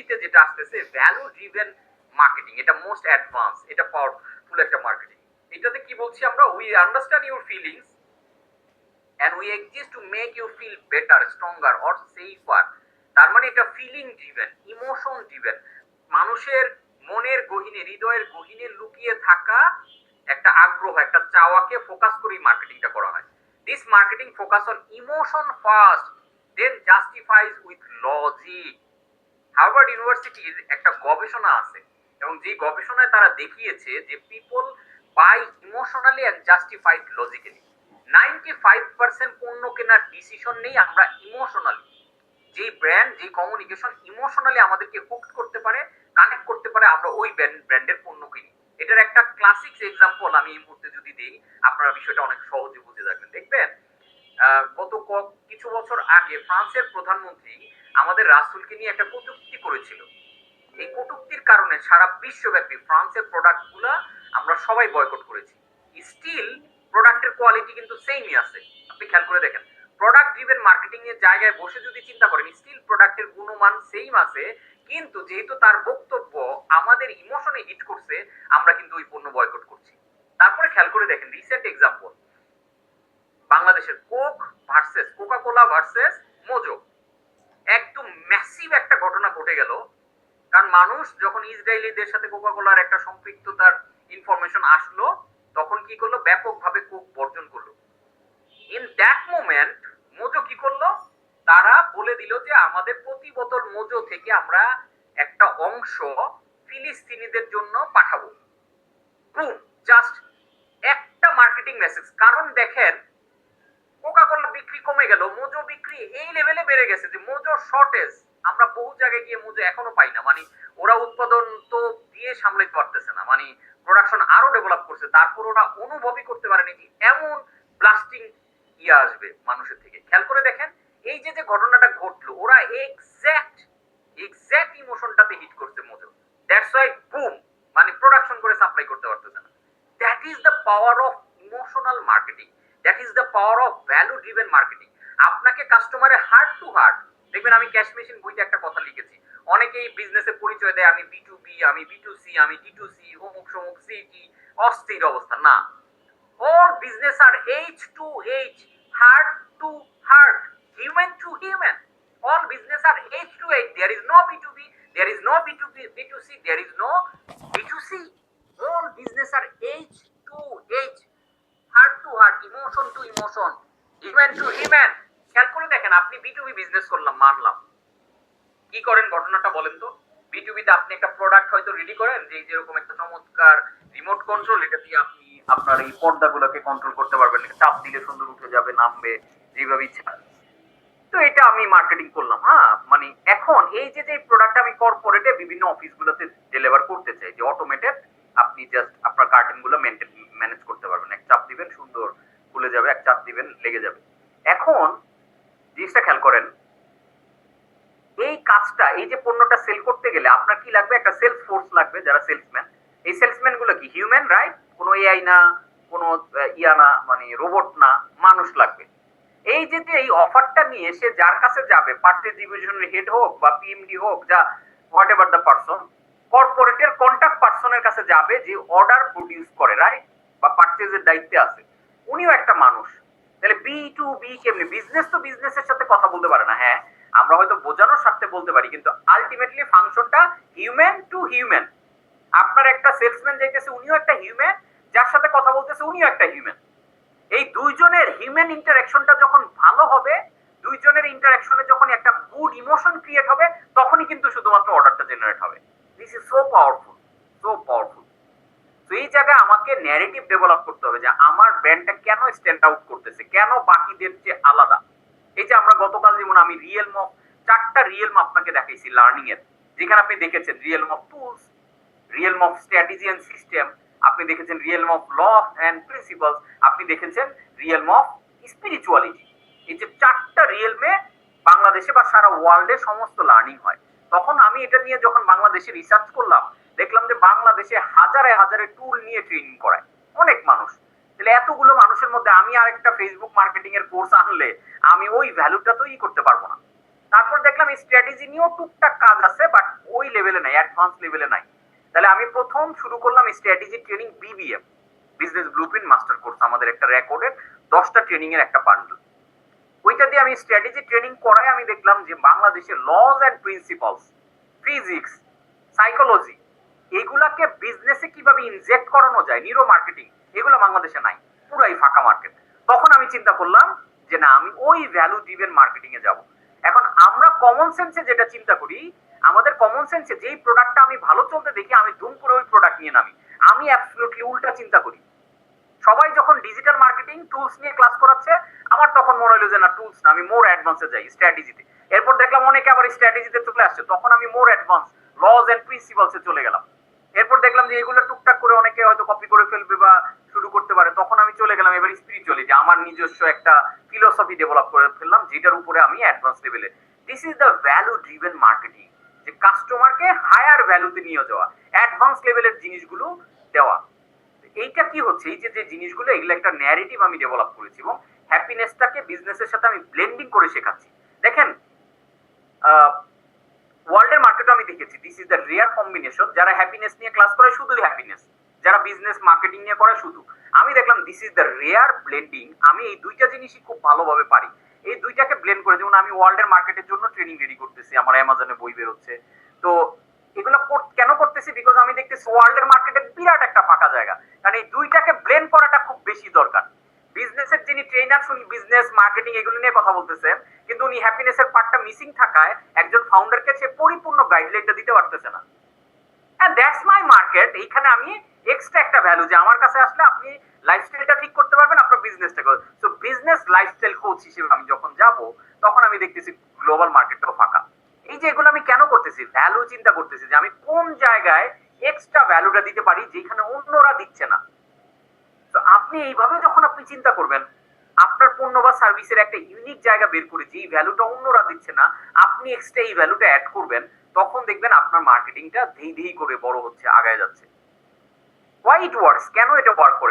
ইন্ডাস্ট্রিতে যেটা আসতেছে ভ্যালু ড্রিভেন মার্কেটিং এটা মোস্ট অ্যাডভান্স এটা পাওয়ারফুল একটা মার্কেটিং এটাতে কি বলছি আমরা? We understand your feelings and we exist to make you feel better stronger or safer তার মানে এটা ফিলিং ড্রিভেন ইমোশন ড্রিভেন মানুষের মনের গহিনে, হৃদয়ের গহিনে লুকিয়ে থাকা একটা আগ্রহ, একটা চাওয়াকে ফোকাস করেই মার্কেটিংটা করা হয়। This marketing focus on emotion first then justifies with logic Harvard ইউনিভার্সিটির একটা গবেষণা আছে এবং যে গবেষণায় তারা দেখিয়েছে যে people buy emotionally and justified logically ninety five percent পণ্য কেনার ডিসিশন নেই আমরা ইমোশনালি যে ব্র্যান্ড যে কমিউনিকেশন ইমোশনালি আমাদেরকে হুকড করতে পারে কানেক্ট করতে পারে, আমরা ওই ব্র্যান্ডের পণ্য কিনি। এটার একটা ক্লাসিক এক্সাম্পল আমি এই মুহূর্তে যদি দিই, আপনারা বিষয়টা অনেক সহজে বুঝে যাবেন। দেখবেন গত কিছু বছর আগে ফ্রান্সের প্রধানমন্ত্রী আমাদের রাসুলকে নিয়ে একটা কটুক্তি করেছিল। এই কটুক্তির কারণে সারা বিশ্বব্যাপী ফ্রান্সের প্রোডাক্টগুলা আমরা সবাই বয়কট করেছি। স্টিল প্রোডাক্টের কোয়ালিটি কিন্তু সেমই আছে। আপনি খেয়াল করে দেখেন প্রোডাক্ট ড্রিভেন মার্কেটিং এর জায়গায় বসে যদি চিন্তা করেন, স্টিল প্রোডাক্টের গুণমান সেম আছে, কিন্তু যেহেতু তার বক্তব্য আমাদের ইমোশনে হিট করছে, আমরা কিন্তু ওই পণ্য বয়কট করছি। তারপরে খেয়াল করে দেখেন রিসেন্ট এক্সাম্পল বাংলাদেশের Coke versus Coca Cola versus Mojo একদম ম্যাসিভ একটা ঘটনা ঘটে গেল। কারণ মানুষ যখন ইসরায়েলিদের সাথে কোকা কোলার একটা সম্পৃক্ততার ইনফরমেশন আসলো, তখন কি করল? ব্যাপকভাবে কোক বর্জন করল। ইন দ্যাট মোমেন্ট মোজো কি করল? তারা বলে দিল যে, আমাদের প্রতি বোতল মোজো থেকে আমরা একটা অংশ ফিলিস্তিনিদের জন্য পাঠাবো। জাস্ট একটা মার্কেটিং মেসেজ কারণ দেখেন কোকা কোলা বিক্রি কমে গেল মোজো বিক্রি এই লেভেলে বেড়ে গেছে যে মোজো শর্টেজ আমরা বহু জায়গায় গিয়ে মোজো এখনও পাই না। মানে ওরা উৎপাদন তো দিয়ে সামলাতে পারতেছে না। মানে প্রোডাকশন আরও ডেভেলপ করছে, তারপর ওরা অনুভবই করতে পারেনি যে এমন ব্লাস্টিং ইয়ে আসবে মানুষের থেকে। খেয়াল করে দেখেন, এই যে যে ঘটনাটা ঘটলো, ওরা এক্স্যাক্ট এক্স্যাক্ট ইমোশনটাতে হিট করছে মোজো দ্যাটস ওয়াই বুম মানে প্রোডাকশন করে সাপ্লাই করতে পারতেছে না। That is the power of emotional marketing that is the power of value driven marketing আপনাকে কাস্টমারের হার্ট টু হার্ট দেখবেন আমি ক্যাশ মেশিন বইতে একটা কথা লিখেছি। অনেকেই বিজনেসের পরিচয় দেয়, আমি বিটু বি আমি বিটু সি আমি টি টু সি অমুক সমুক সি টি অস্থির অবস্থা। না। Our business are H to H heart to heart human to human all business are H to H there is no B to B there is no B to B B to C there is no B to C all business are H to H heart to heart emotion to emotion human to human B2B business করলাম, মানলাম। কি করেন ঘটনাটা বলেন তো? বিটুবিতে আপনি একটা product হয়তো রেডি করেন, যে যেরকম একটা চমৎকার রিমোট কন্ট্রোল এটা দিয়ে আপনি আপনার এই পর্দাগুলোকে কন্ট্রোল করতে পারবেন। চাপ দিলে সুন্দর উঠে যাবে, নামবে, যেভাবে ইচ্ছা। তো এটা আমি মার্কেটিং করলাম হ্যাঁ? মানে এখন এই যে যে প্রোডাক্ট আমি কর্পোরেটে বিভিন্ন অফিসগুলোতে ডেলিভার করতে চাই, যে অটোমেটেড আপনি জাস্ট আপনার কার্টেনগুলো মেনটেন ম্যানেজ করতে পারবেন। এক চাপ দিবেন, সুন্দর, খুলে যাবে, এক চাপ দিবেন, লেগে যাবে। এখন জিনিসটা খেয়াল করেন। এই কাজটা, এই যে পণ্যটা সেল করতে গেলে আপনার কি লাগবে? একটা সেলস ফোর্স লাগবে যারা সেলসম্যান এই সেলসম্যানগুলো কি? হিউম্যান রাইট কোনো এআই না, কোনো ইয়া না মানে রোবট না, মানুষ লাগবে। এই যে যে এই অফারটা নিয়ে সে যার কাছে যাবে পার্টি ডিভিশনের হেড হোক বা পিএমডি হোক, যা হোয়াট এভার দ্য পার্সন কর্পোরেটের কন্ট্যাক্ট পার্সনের কাছে যাবে, যে অর্ডার প্রডিউস করে রাইট বা পার্চেজের দায়িত্বে আছে। উনিও একটা মানুষ। বি কেমনি বিজনেস তো বিজনেসের সাথে কথা বলতে পারে না হ্যাঁ। আমরা হয়তো বোঝানোর বলতে পারি, কিন্তু আলটিমেটলি ফাংশনটা হিউম্যান টু হিউম্যান আপনার একটা সেলসম্যান যাইতেছে, উনিও একটা হিউম্যান যার সাথে কথা বলতেছে, উনিও একটা হিউম্যান এই দুইজনের হিউম্যান ইন্টারাকশনটা যখন ভালো হবে, দুইজনের ইন্টারাকশনে যখন একটা গুড ইমোশন ক্রিয়েট হবে, তখনই কিন্তু শুধুমাত্র অর্ডারটা জেনারেট হবে। This is so powerful so powerful এই জায়গায় আমাকে ন্যারেটিভ ডেভেলপ করতে হবে যে আমার ব্র্যান্ডটা কেন স্ট্যান্ড আউট করতেছে, কেন বাকিদের চেয়ে আলাদা? এই যে আমরা গতকাল যেমন আমি রিয়েল মফ চারটা রিয়েল আপনাকে দেখাইছি লার্নিং এর। যেখানে আপনি দেখেছেন real of tools real of strategy and system আপনি দেখেছেন real of law and principles আপনি দেখেছেন রিয়েল অফ স্পিরিচুয়ালিটি এই যে চারটা রিয়েলমে বাংলাদেশে বা সারা ওয়ার্ল্ডে সমস্ত লার্নিং হয়। তখন আমি এটা নিয়ে যখন বাংলাদেশে রিসার্চ করলাম দেখলাম যে বাংলাদেশে হাজারে হাজারে টুল নিয়ে ট্রেনিং করায়। অনেক মানুষ। তাহলে এতগুলো মানুষের মধ্যে আমি আরেকটা ফেসবুক মার্কেটিং এর কোর্স আনলে আমি ওই ভ্যালুটা তো ই করতে পারব না। তারপর দেখলাম স্ট্র্যাটেজি নিয়েও টুকটাক কাজ আছে বাট ওই লেভেলে নাই অ্যাডভান্স লেভেলে নাই। তাহলে আমি প্রথম শুরু করলাম strategy training BBM business blueprint master course আমাদের একটা রেকর্ডের দশটা ট্রেনিং এর একটা বান্ডল ওইটা দিয়ে আমি স্ট্র্যাটেজি ট্রেনিং করাই আমি দেখলাম যে বাংলাদেশের laws and principles physics psychology এগুলাকে বিজনেসে কীভাবে ইনজেক্ট করানো যায়? নিউরো মার্কেটিং এগুলো বাংলাদেশে নাই, পুরাই ফাঁকা মার্কেট তখন আমি চিন্তা করলাম যে না, আমি ওই ভ্যালু ড্রিভেন মার্কেটিং এ যাব। এখন আমরা কমন সেন্সে যেটা চিন্তা করি, আমাদের কমন সেন্সে যেই প্রোডাক্টটা আমি ভালো চলতে দেখি, আমি ধুম করে ওই প্রোডাক্ট নিয়ে নামি। আমি অ্যাবসলিউটলি উল্টা চিন্তা করি। সবাই যখন ডিজিটাল মার্কেটিং টুলস নিয়ে ক্লাস করাচ্ছে, আমার তখন মনে হলো যে না টুলস না, আমি মোর অ্যাডভান্সে যাই স্ট্র্যাটেজিতে এরপর দেখলাম অনেকে আবার স্ট্র্যাটেজিতে চলে আসছে, তখন আমি মোর অ্যাডভান্স লজ এন্ড প্রিন্সিপালসে চলে গেলাম। এরপর দেখলাম যে এগুলো টুকটাক করে অনেকে হয়তো কপি করে ফেলবে বা শুরু করতে পারে। তখন আমি চলে গেলাম এবার স্পিরিচুয়ালিটি আমার নিজস্ব একটা ফিলোসফি ডেভেলপ করে ফেললাম, যেটার উপরে আমি অ্যাডভান্স লেভেলে this is the value driven marketing যে কাস্টমারকে হায়ার ভ্যালুতে নিয়ে যাওয়া অ্যাডভান্স লেভেলের জিনিসগুলো দেওয়া। এইটা কি হচ্ছে? এই যে যে জিনিসগুলো, এগুলো একটা ন্যারেটিভ আমি ডেভেলপ করেছি এবং হ্যাপিনেসটাকে বিজনেসের সাথে আমি ব্লেন্ডিং করে শেখাচ্ছি। দেখেন ওয়ার্ল্ডের দেখেছি this is the rare combination যারা হ্যাপিনেস নিয়ে ক্লাস করে শুধু হ্যাপিনেস যারা বিজনেস মার্কেটিং নিয়ে করে শুধু। আমি দেখলাম this is the rare blending আমি এই দুইটা জিনিসই খুব ভালোভাবে পারি। এই দুইটাকে ব্লেন্ড করে, যেমন আমি ওয়ার্ল্ডের মার্কেটের জন্য ট্রেনিং রেডি করতেছি, আমার অ্যামাজনে বই বেরোচ্ছে। তো এগুলো কেন করতেছি? বিকজ আমি দেখতেছি ওয়ার্ল্ডের মার্কেটে বিরাট একটা ফাঁকা জায়গা। কারণ এই দুইটাকে ব্লেন্ড করাটা খুব বেশি দরকার। বিজনেসের যিনি ট্রেনার শুনি বিজনেস মার্কেটিং এগুলো নিয়ে কথা বলতেছেন কিন্তু উনি হ্যাপিনেসের পার্টটা মিসিং থাকায় একজন ফাউন্ডারকে সে পরিপূর্ণ গাইডলাইনটা দিতে পারতেছে না। হ্যাঁ দ্যাটস মাই মার্কেট এইখানে আমি এক্সট্রা একটা ভ্যালু যে আমার কাছে আসলে আপনি লাইফস্টাইলটা ঠিক করতে পারবেন, আপনার বিজনেসটা সো বিজনেস লাইফস্টাইল কোচ হিসেবে আমি যখন যাব, তখন আমি দেখতেছি গ্লোবাল মার্কেটটাও ফাঁকা। এই যে এগুলো আমি কেন করতেছি? ভ্যালু চিন্তা করতেছি যে আমি কোন জায়গায় এক্সট্রা ভ্যালুটা দিতে পারি যেখানে অন্যরা দিচ্ছে না। তো আপনি এইভাবে যখন আপনি চিন্তা করবেন, আপনার পণ্য বা সার্ভিসের একটা ইউনিক জায়গা বের করে এই ভ্যালুটা অন্যরা দিচ্ছে না, আপনি এক্সট্রা এই ভ্যালুটা অ্যাড করবেন, তখন দেখবেন আপনার মার্কেটিংটা ধেই ধেই করে বড় হচ্ছে, আগায় যাচ্ছে। হোয়াইট ওয়ার্ক কেন এটা ওয়ার্ক করে?